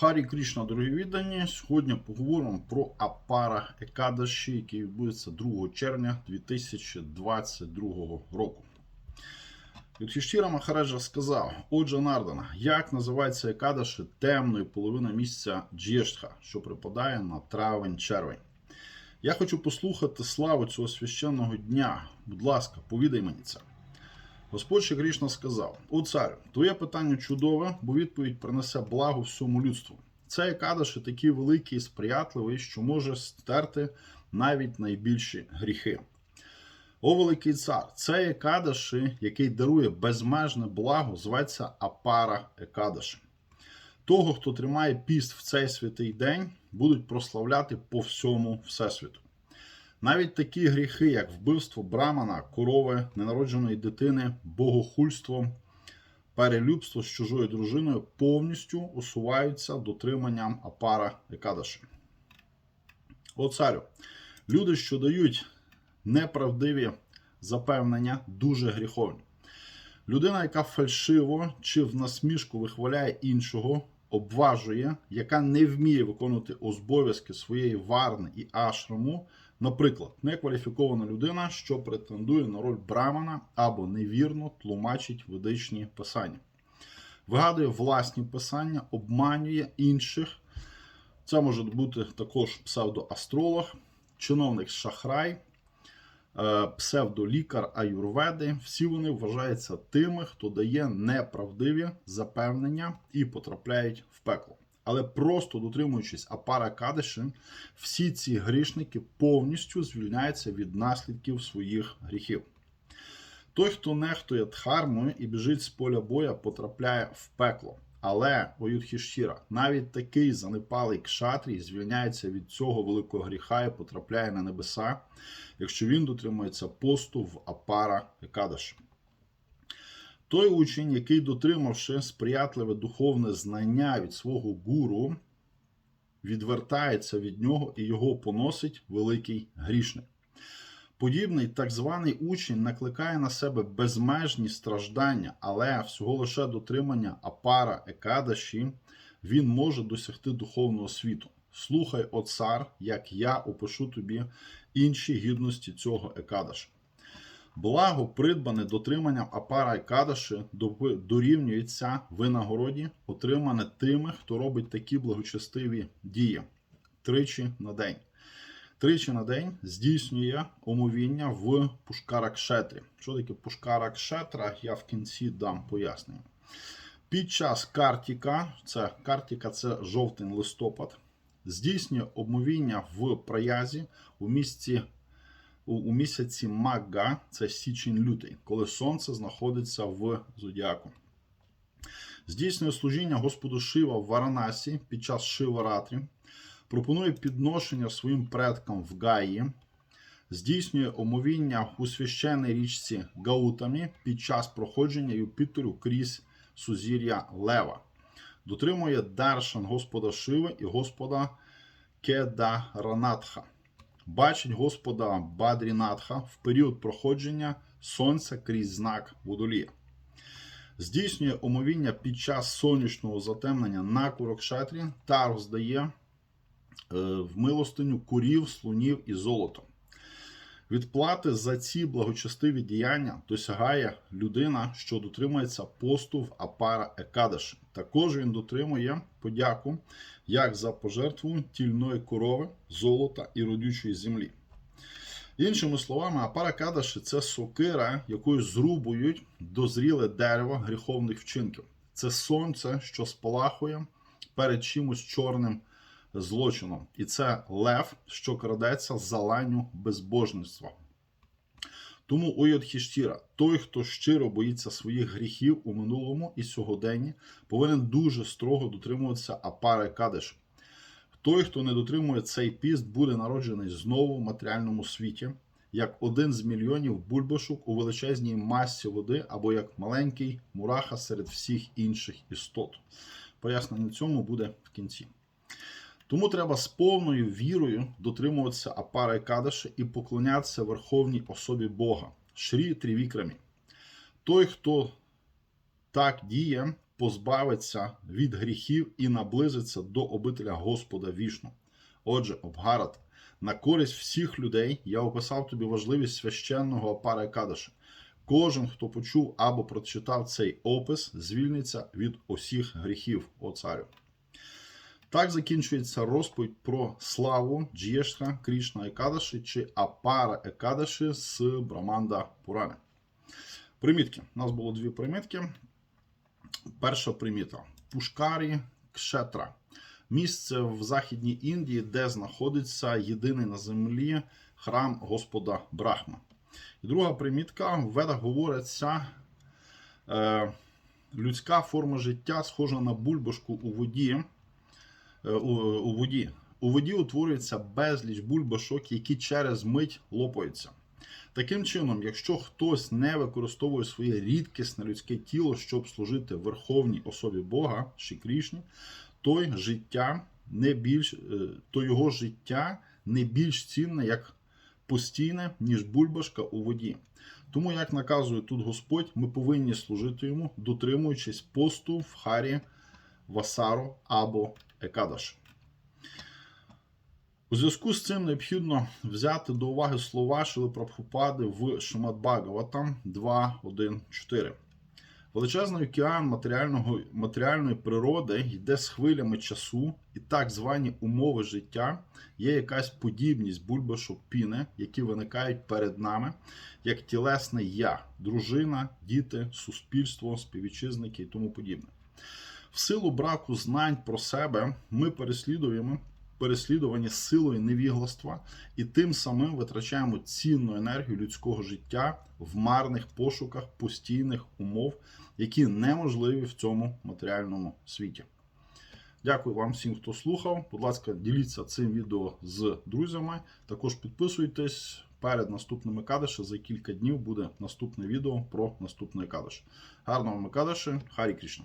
Харі Крішна, дорогі віддані. Сьогодні поговоримо про Апара Екадаші, який відбудеться 2 червня 2022 року. Юдхіштіра Махараджа сказав: Отже, Нардана, як називається Екадаші темної половини місяця Джєштха, що припадає на травень-червень. Я хочу послухати славу цього священного дня. Будь ласка, повідай мені це. Господь ще Крішна сказав: О царю, твоє питання чудове, бо відповідь принесе благо всьому людству. Цей Кадаш такий великий і сприятливий, що може стерти навіть найбільші гріхи. О великий цар, цей Екадаші, який дарує безмежне благо, зветься Апара Екадаші. Того, хто тримає піст в цей святий день, будуть прославляти по всьому всесвіту. Навіть такі гріхи, як вбивство брамана, корови, ненародженої дитини, богохульство, перелюбство з чужою дружиною, повністю усуваються дотриманням апара Екадаші. О царю, люди, що дають неправдиві запевнення, дуже гріховні. Людина, яка фальшиво чи в насмішку вихваляє іншого, обважує, яка не вміє виконувати обов'язки своєї варни і ашраму, наприклад, некваліфікована людина, що претендує на роль брамана або невірно тлумачить ведичні писання, вигадує власні писання, обманює інших. Це може бути також псевдоастролог, чиновник шахрай, е, псевдолікар аюрведи. Всі вони вважаються тими, хто дає неправдиві запевнення і потрапляють в пекло. Але просто дотримуючись апара кадиші, всі ці грішники повністю звільняються від наслідків своїх гріхів. Той, хто нехтує дхармою і біжить з поля боя, потрапляє в пекло. Але, о Юдхіштіра, навіть такий занепалий кшатрій звільняється від цього великого гріха і потрапляє на небеса, якщо він дотримується посту в апара Екадаші. Той учень, який, дотримавши сприятливе духовне знання від свого гуру, відвертається від нього і його поносить великий грішник. Подібний так званий учень накликає на себе безмежні страждання, але всього лише дотримання апара екадаші він може досягти духовного світу. Слухай, о цар, як я опишу тобі інші гідності цього екадаша. Благо, придбане дотриманням апара екадаші дорівнюється винагороді, отримане тими, хто робить такі благочестиві дії тричі на день. Тричі на день здійснює омовіння в Пушкаракшетрі. Що таке Пушкаракшетра, я в кінці дам пояснення. Під час картіка, це картіка це жовтень листопад, здійснює обмовіння в проязі у місці. У місяці Магга, це січень-лютий, коли сонце знаходиться в зодіаку. Здійснює служіння Господу Шива в Варанасі під час Шиваратрі, пропонує підношення своїм предкам в Гаї, здійснює омовіння у священній річці Гаутамі під час проходження Юпітеру крізь сузір'я Лева, дотримує даршан Господа Шиви і Господа Кедаранатха. Бачить Господа Бадрінатха в період проходження сонця крізь знак водолія. Здійснює омовіння під час сонячного затемнення на Курокшатрі та роздає в милостиню курів, слонів і золото. Відплати за ці благочестиві діяння досягає людина, що дотримується посту в апара Екадаші. Також він дотримує подяку як за пожертву тільної корови, золота і родючої землі. Іншими словами, апара Кадаші це сокира, якою зрубують дозріле дерево гріховних вчинків. Це сонце, що спалахує перед чимось чорним злочином. І це лев, що крадеться за ланю безбожництва. Тому Ойодхіштіра, той, хто щиро боїться своїх гріхів у минулому і сьогоденні, повинен дуже строго дотримуватися апари кадеш. Той, хто не дотримує цей піст, буде народжений знову в матеріальному світі, як один з мільйонів бульбашок у величезній масі води, або як маленький мураха серед всіх інших істот. Пояснення цьому буде в кінці. Тому треба з повною вірою дотримуватися апара Кадаші і поклонятися Верховній особі Бога, Шрі Трівікрамі. Той, хто так діє, позбавиться від гріхів і наблизиться до обителя Господа вішну. Отже, Обгарат, на користь всіх людей я описав тобі важливість священного опара Екадаша. Кожен, хто почув або прочитав цей опис, звільниться від усіх гріхів, о царю. Так закінчується розповідь про славу Джєштха Крішна Екадаші чи Апара Екадаші з Браманда Пурани. Примітки. У нас було дві примітки. Перша приміта Пушкарі Кшетра. Місце в Західній Індії, де знаходиться єдиний на землі храм Господа Брахма. І друга примітка в ведах говориться е, людська форма життя схожа на бульбашку у воді. Е, у, у воді. У воді утворюється безліч бульбашок, які через мить лопаються. Таким чином, якщо хтось не використовує своє рідкісне людське тіло, щоб служити верховній особі Бога чи Крішні, то й життя не більш, е, то його життя не більш цінне, як постійне, ніж бульбашка у воді. Тому, як наказує тут Господь, ми повинні служити йому, дотримуючись посту в харі, васару або екадаш. У зв'язку з цим необхідно взяти до уваги слова Шили Прабхупади в Шимат Бхагаватам 2.1.4. Величезний океан матеріального, матеріальної природи йде з хвилями часу, і так звані умови життя є якась подібність бульбашок піни, які виникають перед нами, як тілесне я, дружина, діти, суспільство, співвітчизники і тому подібне. В силу браку знань про себе ми переслідуємо переслідувані силою невігластва і тим самим витрачаємо цінну енергію людського життя в марних пошуках постійних умов, які неможливі в цьому матеріальному світі. Дякую вам всім, хто слухав. Будь ласка, діліться цим відео з друзями. Також підписуйтесь. Перед наступними кадиші за кілька днів буде наступне відео про наступний кадиш. Гарного Микадиші, Харі Крішна!